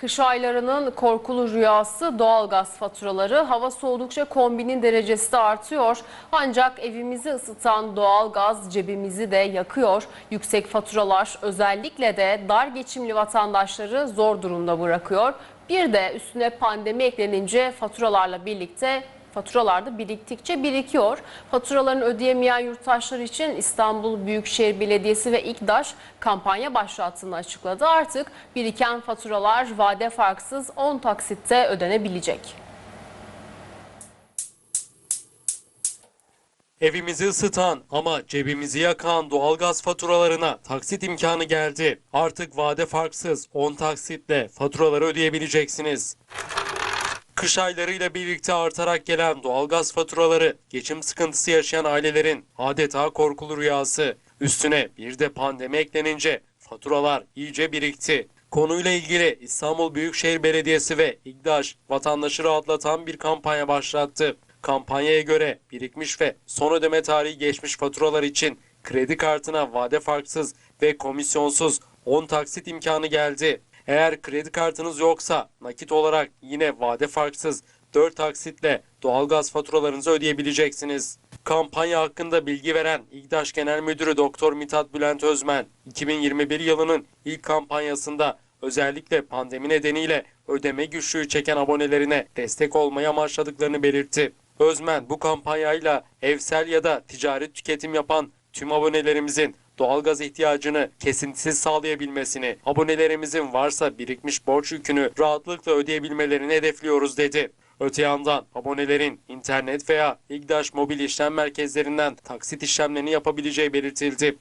Kış aylarının korkulu rüyası doğalgaz faturaları. Hava soğudukça kombinin derecesi de artıyor. Ancak evimizi ısıtan doğalgaz cebimizi de yakıyor. Yüksek faturalar özellikle de dar geçimli vatandaşları zor durumda bırakıyor. Bir de üstüne pandemi eklenince faturalarla birlikte Faturalar da biriktikçe birikiyor. Faturalarını ödeyemeyen yurttaşlar için İstanbul Büyükşehir Belediyesi ve İKDAŞ kampanya başlattığını açıkladı. Artık biriken faturalar vade farksız 10 taksitte ödenebilecek. Evimizi ısıtan ama cebimizi yakan doğalgaz faturalarına taksit imkanı geldi. Artık vade farksız 10 taksitle faturaları ödeyebileceksiniz. Kış aylarıyla birlikte artarak gelen doğalgaz faturaları geçim sıkıntısı yaşayan ailelerin adeta korkulu rüyası. Üstüne bir de pandemi eklenince faturalar iyice birikti. Konuyla ilgili İstanbul Büyükşehir Belediyesi ve İGDAŞ vatandaşı rahatlatan bir kampanya başlattı. Kampanyaya göre birikmiş ve son ödeme tarihi geçmiş faturalar için kredi kartına vade farksız ve komisyonsuz 10 taksit imkanı geldi. Eğer kredi kartınız yoksa nakit olarak yine vade farksız 4 taksitle doğalgaz faturalarınızı ödeyebileceksiniz. Kampanya hakkında bilgi veren İGDAŞ Genel Müdürü Doktor Mithat Bülent Özmen, 2021 yılının ilk kampanyasında özellikle pandemi nedeniyle ödeme güçlüğü çeken abonelerine destek olmayı amaçladıklarını belirtti. Özmen bu kampanyayla evsel ya da ticari tüketim yapan tüm abonelerimizin doğalgaz ihtiyacını kesintisiz sağlayabilmesini, abonelerimizin varsa birikmiş borç yükünü rahatlıkla ödeyebilmelerini hedefliyoruz dedi. Öte yandan abonelerin internet veya İGDAŞ mobil işlem merkezlerinden taksit işlemlerini yapabileceği belirtildi.